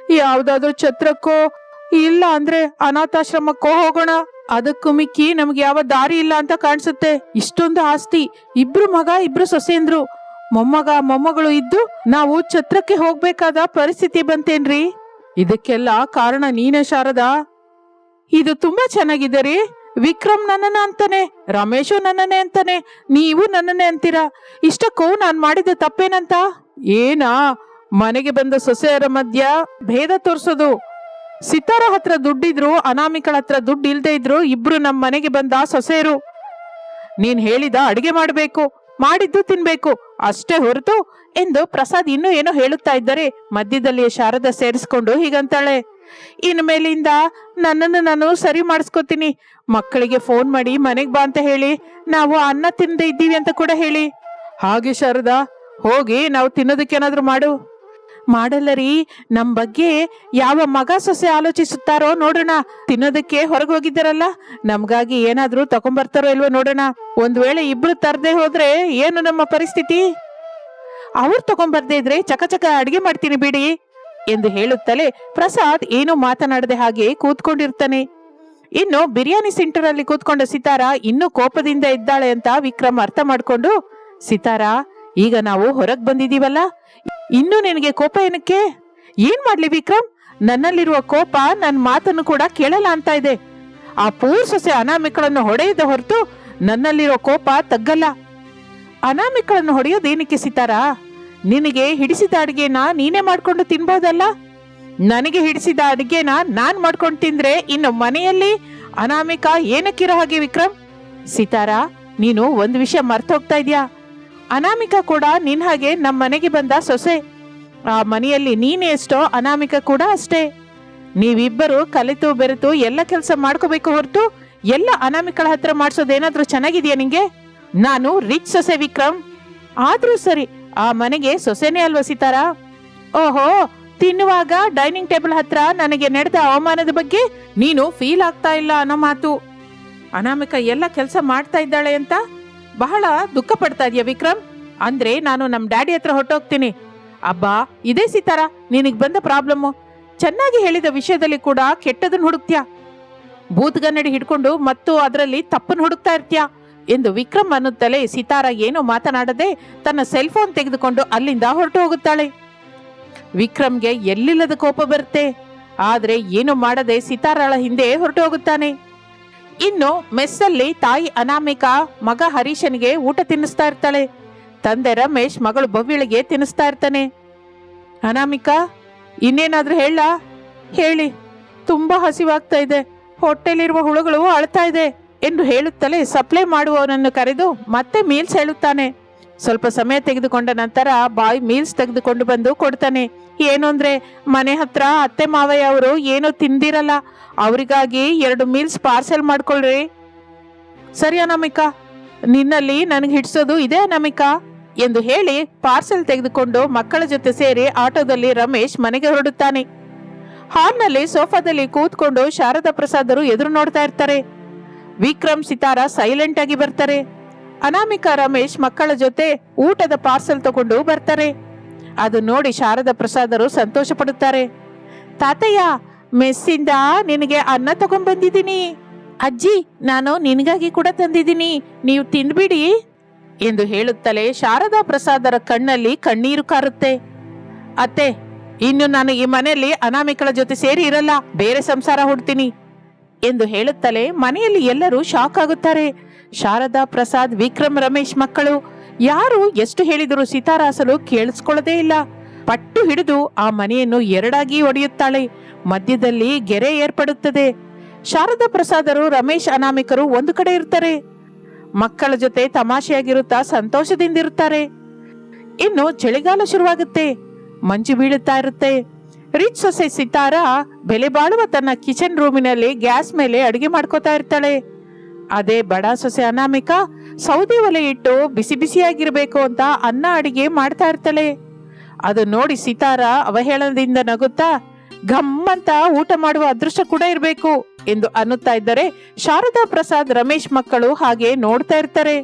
ಯಾವ್ದಾದ್ರೂ ಛತ್ರಕ್ಕೋ? ಇಲ್ಲ ಅಂದ್ರೆ ಅನಾಥಾಶ್ರಮಕ್ಕೋ ಹೋಗೋಣ. ಅದಕ್ಕೂ ಮಿಕ್ಕಿ ನಮ್ಗೆ ಯಾವ ದಾರಿ ಇಲ್ಲ ಅಂತ ಕಾಣಿಸುತ್ತೆ. ಇಷ್ಟೊಂದು ಆಸ್ತಿ. ಇಬ್ರು ಮಗ, ಇಬ್ರು ಸೊಸೆಂದ್ರು. ಮೊಮ್ಮಗ, ಮೊಮ್ಮಗಳು ಇದ್ದು ನಾವು ಛತ್ರಕ್ಕೆ ಹೋಗ್ಬೇಕಾದ ಪರಿಸ್ಥಿತಿ ಬಂತೇನ್ರಿ? ಇದಕ್ಕೆಲ್ಲ ಕಾರಣ ನೀನೇ ಶಾರದಾ? ಇದು ತುಂಬಾ ಚೆನ್ನಾಗಿದೆ ರೀ. ವಿಕ್ರಮ್ ನನ್ನನ್ನ ಅಂತಾನೆ, ರಮೇಶು ನನ್ನನ್ನೇ ಅಂತಾನೆ, ನೀವು ನನ್ನನ್ನೇ ಅಂತೀರಾ? ಇಷ್ಟಕ್ಕೂ ನಾನು ಮಾಡಿದ ತಪ್ಪೇನಂತ? ಏನಾ? ಮನೆಗೆ ಬಂದ ಸೊಸೆಯರ ಮಧ್ಯ ಭೇದ ತೋರಿಸೋದು. ಸಿತಾರ ಹತ್ರ ದುಡ್ಡಿದ್ರು, ಅನಾಮಿಕಳ ಹತ್ರ ದುಡ್ಡು ಇಲ್ದೇ ಇದ್ರು, ಇಬ್ರು ನಮ್ಮ ಮನೆಗೆ ಬಂದ ಸೊಸೆಯರು. ನೀನ್ ಹೇಳಿದ ಅಡಿಗೆ ಮಾಡಬೇಕು, ಮಾಡಿದ್ದು ತಿನ್ಬೇಕು, ಅಷ್ಟೇ ಹೊರತು ಎಂದು ಪ್ರಸಾದ್ ಇನ್ನೂ ಏನೋ ಹೇಳುತ್ತಾ ಇದ್ದರೆ ಮಧ್ಯದಲ್ಲಿ ಶಾರದ ಸೇರಿಸ್ಕೊಂಡು ಹೀಗಂತಾಳೆ. ಇನ್ನು ಮೇಲಿಂದ ನನ್ನನ್ನು ನಾನು ಸರಿ ಮಾಡಿಸ್ಕೊತೀನಿ. ಮಕ್ಕಳಿಗೆ ಫೋನ್ ಮಾಡಿ ಮನೆಗೆ ಬಾ ಅಂತ ಹೇಳಿ, ನಾವು ಅನ್ನ ತಿನ್ನದೇ ಇದ್ದೀವಿ ಅಂತ ಕೂಡ ಹೇಳಿ. ಹಾಗೆ ಶಾರದಾ, ಹೋಗಿ ನಾವು ತಿನ್ನೋದಕ್ಕೆ ಏನಾದ್ರು ಮಾಡು. ಮಾಡಲ್ಲ ರೀ ನಮ್ಮ ಬಗ್ಗೆ ಯಾವ ಮಗ ಸೊಸೆ ಆಲೋಚಿಸುತ್ತಾರೋ ನೋಡೋಣ. ತಿನ್ನೋದಕ್ಕೆ ಹೊರಗೆ ಹೋಗಿದ್ದಾರಲ್ಲ, ನಮಗಾಗಿ ಏನಾದರೂ ತಗೊಂಬರ್ತಾರೋ ಇಲ್ವೋ ನೋಡೋಣ. ಒಂದ್ ವೇಳೆ ಇಬ್ರು ತರದೆ ಹೋದ್ರೆ ಏನು ನಮ್ಮ ಪರಿಸ್ಥಿತಿ? ಅವ್ರು ತಗೊಂಬರ್ದೇ ಇದ್ರೆ ಚಕ ಚಕ ಅಡಿಗೆ ಮಾಡ್ತೀನಿ ಬಿಡಿ. ಎಂದು ಹೇಳುತ್ತಲೇ ಪ್ರಸಾದ್ ಏನು ಮಾತನಾಡದೆ ಹಾಗೆ ಕೂತ್ಕೊಂಡಿರ್ತಾನೆ. ಇನ್ನು ಬಿರಿಯಾನಿ ಸೆಂಟರ್ ಅಲ್ಲಿ ಕೂತ್ಕೊಂಡ ಸಿತಾರ ಇನ್ನೂ ಕೋಪದಿಂದ ಇದ್ದಾಳೆ ಅಂತ ವಿಕ್ರಮ್ ಅರ್ಥ ಮಾಡ್ಕೊಂಡು, ಸಿತಾರ, ಈಗ ನಾವು ಹೊರಗ್ ಬಂದಿದೀವಲ್ಲ ಇನ್ನು ನಿನಗೆ ಕೋಪ ಏನಕ್ಕೆ? ಏನ್ ಮಾಡ್ಲಿ ವಿಕ್ರಮ್? ನನ್ನಲ್ಲಿರುವ ಕೋಪ ನನ್ ಮಾತನ್ನು ಕೂಡ ಕೇಳಲ್ಲ ಅಂತ ಇದೆ. ಆ ಪೂರ್ ಸೊಸೆ ಅನಾಮಿಕಳನ್ನು ಹೊಡೆಯದ ಹೊರತು ನನ್ನಲ್ಲಿರೋ ಕೋಪ ತಗ್ಗಲ್ಲ. ಅನಾಮಿಕಳನ್ನು ಹೊಡೆಯೋದೇನಕ್ಕೆ ಸಿತಾರ? ನಿನಗೆ ಹಿಡಿಸಿದ ಅಡಿಗೆನ ನೀನೇ ಮಾಡ್ಕೊಂಡು ತಿನ್ಬೋದಲ್ಲ? ನನಗೆ ಹಿಡಿಸಿದ ಅಡಿಗೆನ ನಾನ್ ಮಾಡ್ಕೊಂಡು ತಿಂದ್ರೆ ಇನ್ನು ಮನೆಯಲ್ಲಿ ಅನಾಮಿಕ ಏನಕ್ಕಿರೋ ಹಾಗೆ ವಿಕ್ರಮ್? ಸಿತಾರ, ನೀನು ಒಂದು ವಿಷಯ ಮರ್ತೋಗ್ತಾ ಇದ್ಯಾ? ಅನಾಮಿಕ ಕೂಡ ನಿನ್ ಹಾಗೆ ನಮ್ಮ ಮನೆಗೆ ಬಂದ ಸೊಸೆ. ಆ ಮನೆಯಲ್ಲಿ ನೀನೇ ಎಷ್ಟೋ ಅನಾಮಿಕ ಕೂಡ ಅಷ್ಟೇ. ನೀವಿಬ್ಬರು ಕಲಿತು ಬೆರೆತು ಎಲ್ಲ ಕೆಲಸ ಮಾಡ್ಕೋಬೇಕು ಹೊರತು ಎಲ್ಲ ಅನಾಮಿಕಳ ಹತ್ರ ಮಾಡ್ಸೋದೇನಾದ್ರೂ ಚೆನ್ನಾಗಿದ್ಯಾ ನಿಂಗೆ? ನಾನು ರಿಚ್ ಸೊಸೆ ವಿಕ್ರಮ್. ಆದ್ರೂ ಸರಿ ಆ ಮನೆಗೆ ಸೊಸೆನೇ ಅಲ್ವ ಸೀತಾರಾ? ಓಹೋ, ತಿನ್ನುವಾಗ ಡೈನಿಂಗ್ ಟೇಬಲ್ ಹತ್ರ ನನಗೆ ನಡೆದ ಅವಮಾನದ ಬಗ್ಗೆ ನೀನು ಫೀಲ್ ಆಗ್ತಾ ಇಲ್ಲ ಅನ್ನೋ ಮಾತು. ಅನಾಮಿಕ ಎಲ್ಲ ಕೆಲಸ ಮಾಡ್ತಾ ಇದ್ದಾಳೆ ಅಂತ ಬಹಳ ದುಃಖ ಪಡ್ತಾ ಇದೆಯಾ ವಿಕ್ರಮ್? ಅಂದ್ರೆ ನಾನು ನಮ್ಮ ಡ್ಯಾಡಿ ಹತ್ರ ಹೊಟ್ಟೋಗ್ತೀನಿ ಅಬ್ಬಾ, ಇದೇ ಸೀತಾರ, ನಿನಗ್ ಬಂದ ಪ್ರಾಬ್ಲಮ್ಮು. ಚೆನ್ನಾಗಿ ಹೇಳಿದ ವಿಷಯದಲ್ಲಿ ಕೂಡ ಕೆಟ್ಟದನ್ನ ಹುಡುಕ್ತ್ಯಾ? ಬೂತ್ಗನ್ನಡಿ ಹಿಡ್ಕೊಂಡು ಮತ್ತು ಅದರಲ್ಲಿ ತಪ್ಪನ್ನು ಹುಡುಕ್ತಾ ಇರ್ತ್ಯಾ? ಎಂದು ವಿಕ್ರಮ್ ಅನ್ನುತ್ತಲೇ ಸಿತಾರ ಏನೋ ಮಾತನಾಡದೆ ತನ್ನ ಸೆಲ್ ಫೋನ್ ತೆಗೆದುಕೊಂಡು ಅಲ್ಲಿಂದ ಹೊರಟು ಹೋಗುತ್ತಾಳೆ ವಿಕ್ರಮ್ಗೆ ಎಲ್ಲಿಲ್ಲದ ಕೋಪ ಬರುತ್ತೆ? ಆದರೆ ಏನು ಮಾಡದೆ ಸಿತಾರಳ ಹಿಂದೆ ಹೊರಟು ಹೋಗುತ್ತಾನೆ ಇನ್ನು ಮೆಸ್ಸಲ್ಲಿ ತಾಯಿ ಅನಾಮಿಕ ಮಗ ಹರೀಶನಿಗೆ ಊಟ ತಿನ್ನಿಸ್ತಾ ಇರ್ತಾಳೆ. ತಂದೆ ರಮೇಶ್ ಮಗಳು ಭವ್ಯಳಿಗೆ ತಿನ್ನಿಸ್ತಾ ಇರ್ತಾನೆ. ಅನಾಮಿಕಾ, ಇನ್ನೇನಾದ್ರೂ ಹೇಳ ಹೇಳಿ. ತುಂಬಾ ಹಸಿವಾಗ್ತಾ ಇದೆ. ಹೊಟ್ಟೆಲಿರುವ ಹುಳುಗಳು ಅಳ್ತಾ ಇದೆ. ಎಂದು ಹೇಳುತ್ತಲೇ ಸಪ್ಲೈ ಮಾಡುವವನನ್ನು ಕರೆದು ಮತ್ತೆ ಮೀಲ್ಸ್ ಹೇಳುತ್ತಾನೆ. ಸ್ವಲ್ಪ ಸಮಯ ತೆಗೆದುಕೊಂಡ ನಂತರ ಬಾಯ್ ಮೀಲ್ಸ್ ತೆಗೆದುಕೊಂಡು ಬಂದು ಕೊಡ್ತಾನೆ. ಏನು ಅಂದ್ರೆ, ಮನೆ ಹತ್ರ ಅತ್ತೆ ಮಾವಯ್ಯ ಅವರು ಏನೂ ತಿಂದಿರಲ್ಲ, ಅವರಿಗಾಗಿ ಎರಡು ಮೀಲ್ಸ್ ಪಾರ್ಸೆಲ್ ಮಾಡ್ಕೊಳ್ರಿ. ಸರಿ ಅನಾಮಿಕಾ, ನಿನ್ನಲ್ಲಿ ನನಗೆ ಹಿಡಿಸೋದು ಇದೇ ಅನಾಮಿಕಾ, ಎಂದು ಹೇಳಿ ಪಾರ್ಸೆಲ್ ತೆಗೆದುಕೊಂಡು ಮಕ್ಕಳ ಜೊತೆ ಸೇರಿ ಆಟೋದಲ್ಲಿ ರಮೇಶ್ ಮನೆಗೆ ಹೊರಡುತ್ತಾನೆ. ಹಾಲ್ನಲ್ಲಿ ಸೋಫಾದಲ್ಲಿ ಕೂತ್ಕೊಂಡು ಶಾರದಾ ಪ್ರಸಾದರು ಎದುರು ನೋಡ್ತಾ ಇರ್ತಾರೆ. ವಿಕ್ರಮ್, ಸಿತಾರ ಸೈಲೆಂಟ್ ಆಗಿ ಬರ್ತಾರೆ. ಅನಾಮಿಕಾ ರಮೇಶ್ ಮಕ್ಕಳ ಜೊತೆ ಊಟದ ಪಾರ್ಸೆಲ್ ತಗೊಂಡು ಬರ್ತಾರೆ. ಅದು ನೋಡಿ ಶಾರದಾ ಪ್ರಸಾದರು ಸಂತೋಷ ಪಡುತ್ತಾರೆ ತಾತಯ್ಯ, ಮೆಸ್ಸಿಂದ ನಿನಗೆ ಅನ್ನ ತಗೊಂಡ್ ಬಂದಿದ್ದೀನಿ ಅಜ್ಜಿ, ನಾನು ನಿನಗಾಗಿ ಕೂಡ ತಂದಿದ್ದೀನಿ. ನೀವು ತಿಂದ್ಬಿಡಿ ಎಂದು ಹೇಳುತ್ತಲೇ ಶಾರದಾ ಪ್ರಸಾದರ ಕಣ್ಣಲ್ಲಿ ಕಣ್ಣೀರು ಕಾರುತ್ತೆ. ಅತ್ತೆ, ಇನ್ನು ನಾನು ಈ ಮನೆಯಲ್ಲಿ ಅನಾಮಿಕಳ ಜೊತೆ ಸೇರಿ ಇರಲ್ಲ, ಬೇರೆ ಸಂಸಾರ ಹುಡ್ತೀನಿ. ಎಂದು ಹೇಳುತ್ತಲೇ ಮನೆಯಲ್ಲಿ ಎಲ್ಲರೂ ಶಾಕ್ ಆಗುತ್ತಾರೆ. ಶಾರದಾ ಪ್ರಸಾದ್, ವಿಕ್ರಮ್, ರಮೇಶ್ ಮಕ್ಕಳು, ಯಾರು ಎಷ್ಟು ಹೇಳಿದರೂ ಸೀತಾರಾಸಲು ಕೇಳಿಸ್ಕೊಳ್ಳದೇ ಇಲ್ಲ. ಪಟ್ಟು ಹಿಡಿದು ಆ ಮನೆಯನ್ನು ಎರಡಾಗಿ ಒಡೆಯುತ್ತಾಳೆ. ಮಧ್ಯದಲ್ಲಿ ಗೆರೆ ಏರ್ಪಡುತ್ತದೆ. ಶಾರದಾ ಪ್ರಸಾದರು, ರಮೇಶ್ ಅನಾಮಿಕರು ಒಂದು ಕಡೆ ಇರ್ತಾರೆ. ಮಕ್ಕಳ ಜೊತೆ ತಮಾಷೆಯಾಗಿರುತ್ತಾ ಸಂತೋಷದಿಂದಿರುತ್ತಾರೆ. ಇನ್ನು ಚಳಿಗಾಲ ಶುರುವಾಗುತ್ತೆ. ಮಂಜು ಬೀಳುತ್ತಾ ಇರುತ್ತೆ. ರಿಚ್ ಸೊಸೆ ಸಿತಾರ ಬೆಲೆ ಬಾಳುವ ತನ್ನ ಕಿಚನ್ ರೂಮಿನಲ್ಲಿ ಗ್ಯಾಸ್ ಮೇಲೆ ಅಡುಗೆ ಮಾಡ್ಕೋತಾ ಇರ್ತಾಳೆ. ಅದೇ ಬಡ ಸೊಸೆ ಅನಾಮಿಕಾ ಸೌದೆ ಒಲೆ ಇಟ್ಟು ಬಿಸಿ ಬಿಸಿಯಾಗಿರ್ಬೇಕು ಅಂತ ಅನ್ನ ಅಡಿಗೆ ಮಾಡ್ತಾ ಇರ್ತಾಳೆ. ಅದು ನೋಡಿ ಸಿತಾರ ಅವಹೇಳನದಿಂದ ನಗುತ್ತಾ, ಘಮ್ಮಂತ ಊಟ ಮಾಡುವ ಅದೃಷ್ಟ ಕೂಡ ಇರಬೇಕು ಎಂದು ಅನ್ನುತ್ತಾ ಇದ್ದರೆ ಶಾರದಾ ಪ್ರಸಾದ್ ರಮೇಶ್ ಮಕ್ಕಳು ಹಾಗೆ ನೋಡ್ತಾ ಇರ್ತಾರೆ.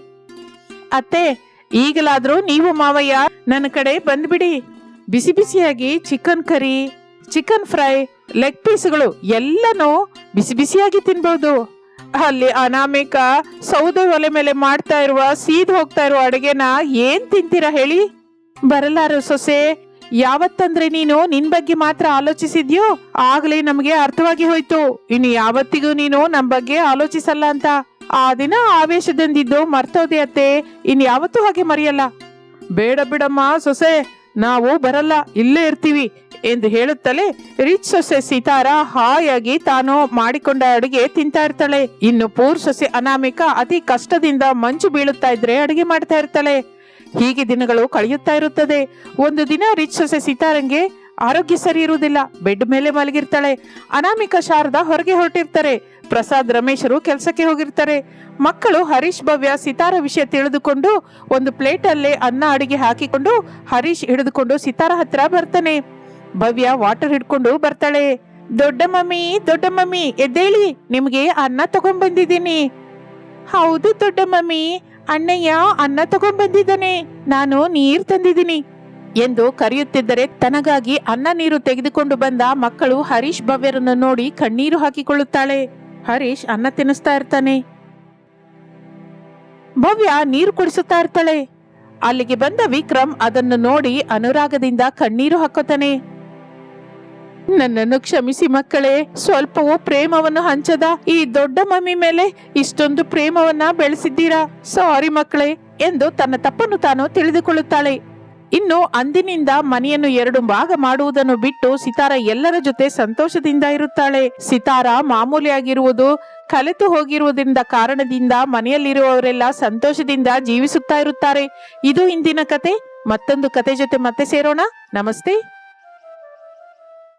ಅತ್ತೆ, ಈಗಲಾದ್ರೂ ನೀವು ಮಾವಯ್ಯ, ನನ್ನ ಕಡೆ ಬಂದ್ಬಿಡಿ. ಬಿಸಿ ಬಿಸಿಯಾಗಿ chicken curry chicken fry leg ಪೀಸ್ಗಳು ಎಲ್ಲನೂ ಬಿಸಿ ಬಿಸಿಯಾಗಿ ತಿನ್ಬಹುದು ಅಲ್ಲಿ ಅನಾಮಿಕ ಸೌದೆ ಒಲೆ ಮೇಲೆ ಮಾಡ್ತಾ ಇರುವ, ಸೀದ್ ಹೋಗ್ತಾ ಇರುವ ಅಡುಗೆನ ಏನ್ ತಿಂತೀರಾ ಹೇಳಿ? ಬರಲಾರು ಸೊಸೆ, ಯಾವತ್ತಂದ್ರೆ ನೀನು ನಿನ್ ಬಗ್ಗೆ ಮಾತ್ರ ಆಲೋಚಿಸಿದ್ಯೋ, ಆಗ್ಲೇ ನಮಗೆ ಅರ್ಥವಾಗಿ ಹೋಯ್ತು. ಇನ್ನು ಯಾವತ್ತಿಗೂ ನೀನು ನಮ್ ಬಗ್ಗೆ ಆಲೋಚಿಸಲ್ಲ ಅಂತ. ಆ ದಿನ ಆವೇಶದಿಂದಿದ್ದು ಮರ್ತೋದೆ ಅತ್ತೆ. ಇನ್ ಯಾವತ್ತೂ ಹಾಗೆ ಮರೆಯಲ್ಲ. ಬೇಡ ಬಿಡಮ್ಮ ಸೊಸೆ. ನಾವು ಬರಲ್ಲ, ಇಲ್ಲೇ ಇರ್ತೀವಿ ಎಂದು ಹೇಳುತ್ತಲೇ ರಿಚ್ ಸೊಸೆ ಸಿತಾರ ಹಾಯಾಗಿ ತಾನು ಮಾಡಿಕೊಂಡ ಅಡುಗೆ ತಿಂತಾ ಇರ್ತಾಳೆ. ಇನ್ನು ಪೂರ್ ಸೊಸೆ ಅನಾಮಿಕ ಅತಿ ಕಷ್ಟದಿಂದ ಮಂಜು ಬೀಳುತ್ತಾ ಇದ್ರೆ ಅಡುಗೆ ಮಾಡ್ತಾ ಇರ್ತಾಳೆ. ಹೀಗೆ ದಿನಗಳು ಕಳೆಯುತ್ತಾ ಇರುತ್ತದೆ. ಒಂದು ದಿನ ರಿಚ್ ಸೊಸೆ ಸಿತಾರಂಗೆ ಆರೋಗ್ಯ ಸರಿ ಇರುವುದಿಲ್ಲ. ಬೆಡ್ ಮೇಲೆ ಮಲಗಿರ್ತಾಳೆ. ಅನಾಮಿಕ ಶಾರದಾ ಹೊರಗೆ ಹೊರಟಿರ್ತಾರೆ. ಪ್ರಸಾದ್ ರಮೇಶರು ಕೆಲಸಕ್ಕೆ ಹೋಗಿರ್ತಾರೆ. ಮಕ್ಕಳು ಹರೀಶ್ ಭವ್ಯ ಸಿತಾರ ವಿಷಯ ತಿಳಿದುಕೊಂಡು ಒಂದು ಪ್ಲೇಟ್ ಅಲ್ಲೇ ಅನ್ನ ಅಡಿಗೆ ಹಾಕಿಕೊಂಡು ಹರೀಶ್ ಹಿಡಿದುಕೊಂಡು ಸಿತಾರ ಹತ್ರ ಬರ್ತಾನೆ. ಭವ್ಯ ವಾಟರ್ ಹಿಡ್ಕೊಂಡು ಬರ್ತಾಳೆ. ದೊಡ್ಡ ಮಮ್ಮಿ ದೊಡ್ಡ ಮಮ್ಮಿ, ಎದ್ದೇಳಿ, ನಿಮಗೆ ಅನ್ನ ತಗೊಂಡ್ಬಂದಿದ್ದೀನಿ. ಹೌದು ದೊಡ್ಡ ಮಮ್ಮಿ, ಅಣ್ಣಯ್ಯ ಅನ್ನ ತಗೊಂಡ್ಬಂದಿದ್ದಾನೆ. ನಾನು ನೀರ್ ತಂದಿದ್ದೀನಿ. ಎಂದು ಕರೆಯುತ್ತಿದ್ದರೆ ತನಗಾಗಿ ಅನ್ನ ನೀರು ತೆಗೆದುಕೊಂಡು ಬಂದ ಮಕ್ಕಳು ಹರೀಶ್ ಭವ್ಯರನ್ನು ನೋಡಿ ಕಣ್ಣೀರು ಹಾಕಿಕೊಳ್ಳುತ್ತಾಳೆ. ಹರೀಶ್ ಅನ್ನ ತಿನ್ನಿಸ್ತಾ ಇರ್ತಾನೆ. ಭವ್ಯ ನೀರು ಕುಡಿಸುತ್ತಾ ಇರ್ತಾಳೆ. ಅಲ್ಲಿಗೆ ಬಂದ ವಿಕ್ರಮ್ ಅದನ್ನು ನೋಡಿ ಅನುರಾಗದಿಂದ ಕಣ್ಣೀರು ಹಾಕೋತಾನೆ ನನ್ನನ್ನು ಕ್ಷಮಿಸಿ ಮಕ್ಕಳೇ, ಸ್ವಲ್ಪವೂ ಪ್ರೇಮವನ್ನು ಹಂಚದ ಈ ದೊಡ್ಡ ಮಮ್ಮಿ ಮೇಲೆ ಇಷ್ಟೊಂದು ಪ್ರೇಮವನ್ನ ಬೆಳೆಸಿದ್ದೀರಾ? ಸಾರಿ ಮಕ್ಕಳೇ ಎಂದು ತನ್ನ ತಪ್ಪನ್ನು ತಾನು ತಿಳಿದುಕೊಳ್ಳುತ್ತಾಳೆ. ಇನ್ನು ಅಂದಿನಿಂದ ಮನೆಯನ್ನು ಎರಡು ಭಾಗ ಮಾಡುವುದನ್ನು ಬಿಟ್ಟು ಸಿತಾರ ಎಲ್ಲರ ಜೊತೆ ಸಂತೋಷದಿಂದ ಇರುತ್ತಾಳೆ. ಸಿತಾರ ಮಾಮೂಲಿಯಾಗಿರುವುದು, ಕಲೆತು ಹೋಗಿರುವುದರಿಂದ ಕಾರಣದಿಂದ ಮನೆಯಲ್ಲಿರುವವರೆಲ್ಲ ಸಂತೋಷದಿಂದ ಜೀವಿಸುತ್ತಾ ಇರುತ್ತಾರೆ. ಇದು ಇಂದಿನ ಕತೆ. ಮತ್ತೊಂದು ಕತೆ ಜೊತೆ ಮತ್ತೆ ಸೇರೋಣ. ನಮಸ್ತೆ.